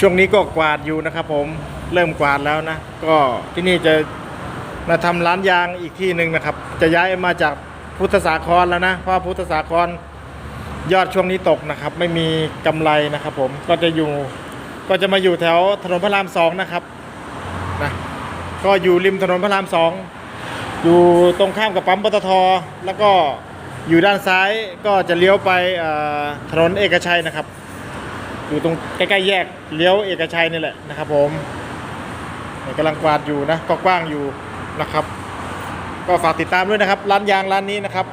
ช่วงนี้ก็กวาดอยู่นะครับผมเริ่มกวาดแล้วนะ ก็ที่นี่จะมาทำร้านยางอีกที่หนึ่งนะครับ จะย้ายมาจากพุทธสาครแล้วนะเพราะพุทธสาครยอดช่วงนี้ตกนะครับ ไม่มีกำไรนะครับผมก็จะอยู่ก็จะมาอยู่แถวถนนพระรามสองนะครับนะก็อยู่ริมถนนพระรามสองอยู่ตรงข้ามกับปั๊มปตทแล้วก็อยู่ด้านซ้ายก็จะเลี้ยวไปถนนเอกชัยนะครับ อยู่ตรงใกล้ๆแยกเลี้ยวเอกชัยนี่แหละนะครับ ผมกำลังกวาดอยู่นะก็กว้างอยู่นะครับ ก็ฝากติดตามด้วยนะครับ ร้านยางร้านนี้นะครับ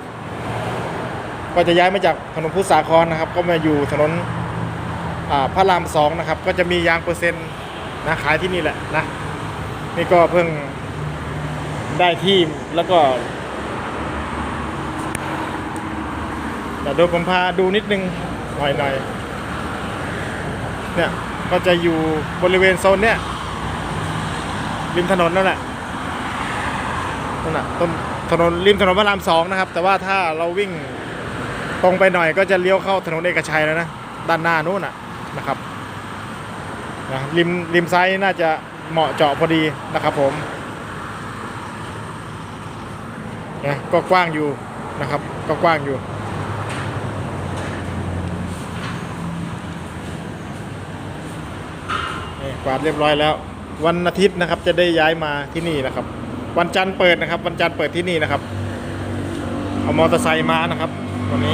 ก็จะย้ายมาจากถนนพุทธสาครนะครับ ก็มาอยู่ถนนพระรามสองนะครับ ก็จะมียางเปอร์เซ็นต์นะขายที่นี่แหละนะนี่ก็เพิ่งได้ที่แล้วก็เดี๋ยผมพาดูนิดนึงหน่อยหน่อยๆ เนี่ยก็จะอยู่บริเวณโซนเนี้ยริมถนนนั่นแหละนั่นแหละต้นถนนริมถนนพระรามสองนะครับ แต่ว่าถ้าเราวิ่งตรงไปหน่อยก็จะเลี้ยวเข้าถนนเอกชัยแล้วนะด้านหน้านู้นน่ะนะครับนะริมริมซ้ายน่าจะเหมาะเจาะพอดีนะครับผมนะก็กว้างอยู่นะครับ ก็กว้างอยู่ นี่กวาดเรียบร้อยแล้ว วันอาทิตย์นะครับจะได้ย้ายมาที่นี่นะครับ วันจันทร์เปิดนะครับ วันจันทร์เปิดที่นี่นะครับ เอามอเตอร์ไซค์มานะครับวันนี้